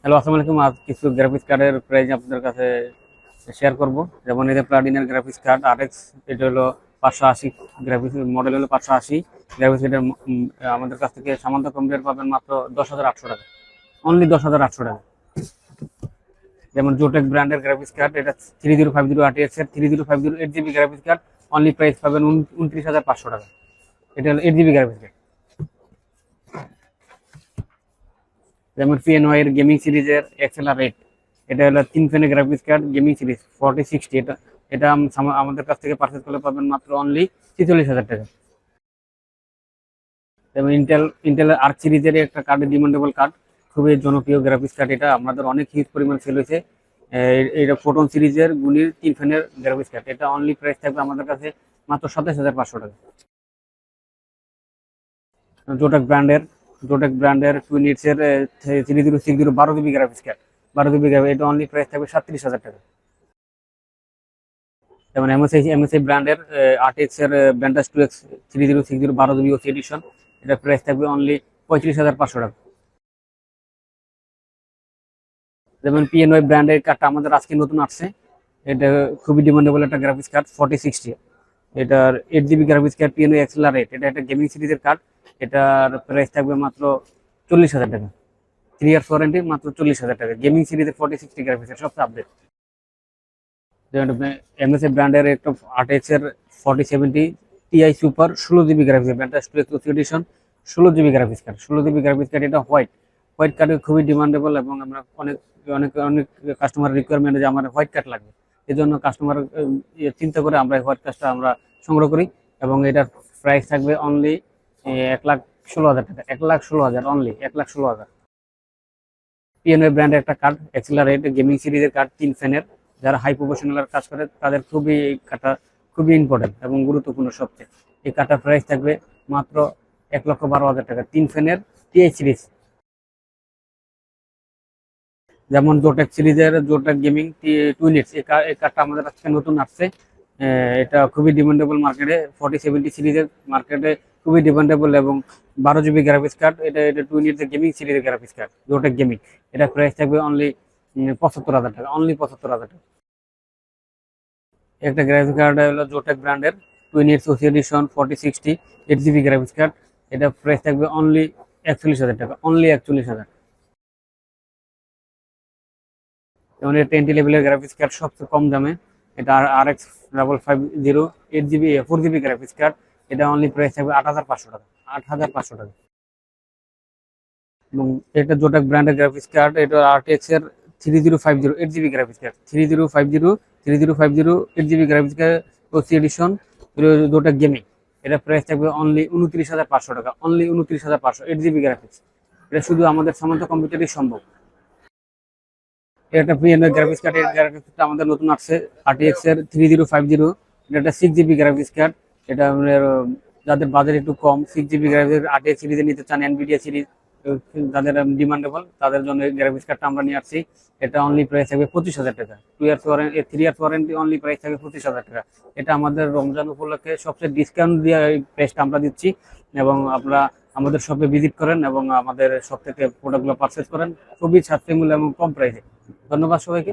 Hello, আসসালামু আলাইকুম। আজ কিছু গ্রাফিক্স কার্ডের প্রাইস আপনাদের কাছে শেয়ার করব। যেমন এই যে প্লাটিনের গ্রাফিক্স কার্ড আর এক্স এটা হলো পাঁচশো আশি। গ্রাফিক্স মডেল হলো পাঁচশো আশি। গ্রাফিক্স কার্ডের আমাদের কাছ থেকে সামান্ত কম্পিউটার পাবেন মাত্র দশ হাজার আটশো টাকা। অনলি দশ হাজার আটশো টাকা। যেমন জোটেক ব্র্যান্ডের গ্রাফিক্স কার্ড এটা থ্রি জিরো ফাইভ জিরো আটি এক্সের three zero five zero eight GB graphics card only price পাবেন উন- উনত্রিশ হাজার পাঁচশো টাকা। এটা হলো এইট জিবি গ্রাফিক্স কার্ড যেমন পিএনওয়াই এর গেমিং সিরিজের এক্সেলার এইট এটা হলো তিন ফ্যানের graphics card gaming series forty sixty এটা এটা আমাদের কাছ থেকে পারচেস করলে পাবেন মাত্র অনলি ছেচল্লিশ হাজার টাকা। যেমন ইন্টেল ইন্টেলের আর্ক সিরিজের একটা কার্ড ডিমান্ডেবল কার্ড খুবই জনপ্রিয় গ্রাফিক্স কার্ড এটা। আমাদের অনেক হিউজ পরিমাণ সেল হয়েছে। এটা ফোটন সিরিজের গুণির তিন ফ্যানের গ্রাফিক্স কার্ড এটা অনলি প্রাইস থাকবে আমাদের কাছে মাত্র সাতাশ হাজার পাঁচশো টাকা। জোটাক ব্র্যান্ডের জোটাক ব্র্যান্ডের টুইন ইটসের থ্রি জিরো সিক্স জিরো বারো জিবি গ্রাফিক্স কার্ড বারো জিবি গ্রাফিক্স এটা অনলি প্রাইস থাকবে সাতত্রিশ হাজার টাকা। যেমন এমএসআই এমএসআই ব্র্যান্ডের আরটিএক্স এর ব্র্যান্ডাস two X three zero six zero বারো জিবি ওসি এডিশন এটা প্রাইস থাকবে অনলি পঁয়ত্রিশ হাজার পাঁচশো টাকা। যেমন পিএনওয়াই ব্র্যান্ডের কার্ডটা আমাদের আজকে নতুন আসছে, এটা খুবই ডিমান্ডেবল একটা গ্রাফিক্স কার্ড ফর্টি সিক্সটি এটার eight GB graphics card PNY XLR eight এটা একটা গেমিং সিরিজের কার্ড এটার প্রাইস থাকবে মাত্র চল্লিশ হাজার টাকা। থ্রি ইয়ার্স ওয়ারেন্টি মাত্র চল্লিশ হাজার টাকা। গেমিং সিরিজের ফর্টি সিক্সটি গ্রাফিক্সের সবচেয়ে আপডেট এমএসএ ব্র্যান্ডের একটা আরটিএক্স এর ফর্টি সেভেন্টি টিআই সুপার ষোলো জিবি গ্রাফিক্স ব্র্যান্ডটা টু এক্স এডিশন ষোলো জিবি গ্রাফিক্স কার্ড ষোলো জিবি গ্রাফিক্স কার্ড এটা হোয়াইট হোয়াইট কার্ড খুবই ডিমান্ডেবল এবং আমরা অনেক অনেক অনেক কাস্টমার রিকোয়ারমেন্ট যে আমার হোয়াইট কার্ড লাগবে। এই জন্য কাস্টমার চিন্তা করে আমরা হোয়াইট কার্ডটা আমরা সংগ্রহ করি এবং এটার প্রাইস থাকবে অনলি এক লাখ ষোলো হাজার টাকা, এক লাখ ষোলো হাজার অনলি এক লাখ ষোলো হাজার। পিএনএ ব্র্যান্ডের একটা কার্ড এক্সেলারেট গেমিং সিরিজের কার্ড তিন ফ্যানের যারা হাই প্রফেশনাল কাজ করে, তাদের খুবই এই কার্ডটা খুবই ইম্পর্টেন্ট এবং গুরুত্বপূর্ণ সবচেয়ে। এই কার্ডটার প্রাইস থাকবে মাত্র এক লক্ষ বারো হাজার টাকা, তিন ফ্যানের টিআই সিরিজ যেমন জোটেক সিরিজের জোটেক গেমিং টুইনিটস এই কা- এই কার্ডটা আমাদের আজকে নতুন আসছে। এটা খুবই ডিমান্ডেবল মার্কেটে ফর্টি সেভেন্টি সিরিজের মার্কেটে খুবই ডিমান্ডেবল এবং বারো জিবি গ্রাফিক্স কার্ড এটা এটা টুইনিটস গেমিং সিরিজের গ্রাফিক্স কার্ড জোটেক গেমিং এটা প্রাইস থাকবে অনলি পঁচাত্তর হাজার টাকা অনলি পঁচাত্তর হাজার টাকা। একটা গ্রাফিক্স কার্ড হলো জোটেক ব্র্যান্ডের twin edge OC edition forty sixty eight GB graphics card এটা প্রাইস থাকবে অনলি একচল্লিশ হাজার টাকা অনলি একচল্লিশ হাজার যেমন এটা টেন্টি লেভেলের গ্রাফিক্স কার্ড সবচেয়ে কম দামে। এটা আর R X double five zero eight GB four GB graphics card এটা অনলি প্রাইস থাকবে আট হাজার পাঁচশো টাকা, আট হাজার পাঁচশো টাকা। এবং এটা জোটাক ব্র্যান্ডের গ্রাফিক্স কার্ড এটা আরটিএক্স এর three zero five zero eight GB graphics card three zero five zero three zero five zero eight GB graphics card OC edition Zotac gaming এটা প্রাইস থাকবে অনলি উনত্রিশ হাজার পাঁচশো টাকা অনলি উনত্রিশ হাজার পাঁচশো এইট জিবি গ্রাফিক্স এটা শুধু আমাদের সামান্ত কম্পিউটারই সম্ভব। এটা পিএনএ গ্রাফিক্স কার্ড গ্রাফিক্সটা আমাদের নতুন আসছে আরটিএক্স এর থ্রি জিরো ফাইভ জিরো এটা একটা সিক্স জিবি গ্রাফিক্স কার্ড এটা আমাদের যাদের বাজার একটু কম সিক্স জিবি গ্রাফিক্স আরটিএক্স সিরিজে নিতে চান এনভিডিয়া সিরিজ যাদের ডিমান্ডেবল তাদের জন্য গ্রাফিক্স কার্ডটা আমরা নিয়ে আসছি। এটা অনলি প্রাইস থাকবে পঁচিশ হাজার টাকা। Two years warranty three years warranty only price থাকবে পঁচিশ হাজার টাকা। এটা আমাদের রমজান উপলক্ষে সবচেয়ে ডিসকাউন্ট দিয়ে এই প্রাইসটা আমরা দিচ্ছি এবং আপনারা আমাদের শপে ভিজিট করেন এবং আমাদের শপ থেকে প্রোডাক্টগুলো পারচেস করেন। খুবই ছাত্রী মূল্য এবং কম প্রাইসে ধন্যবাদ সবাইকে।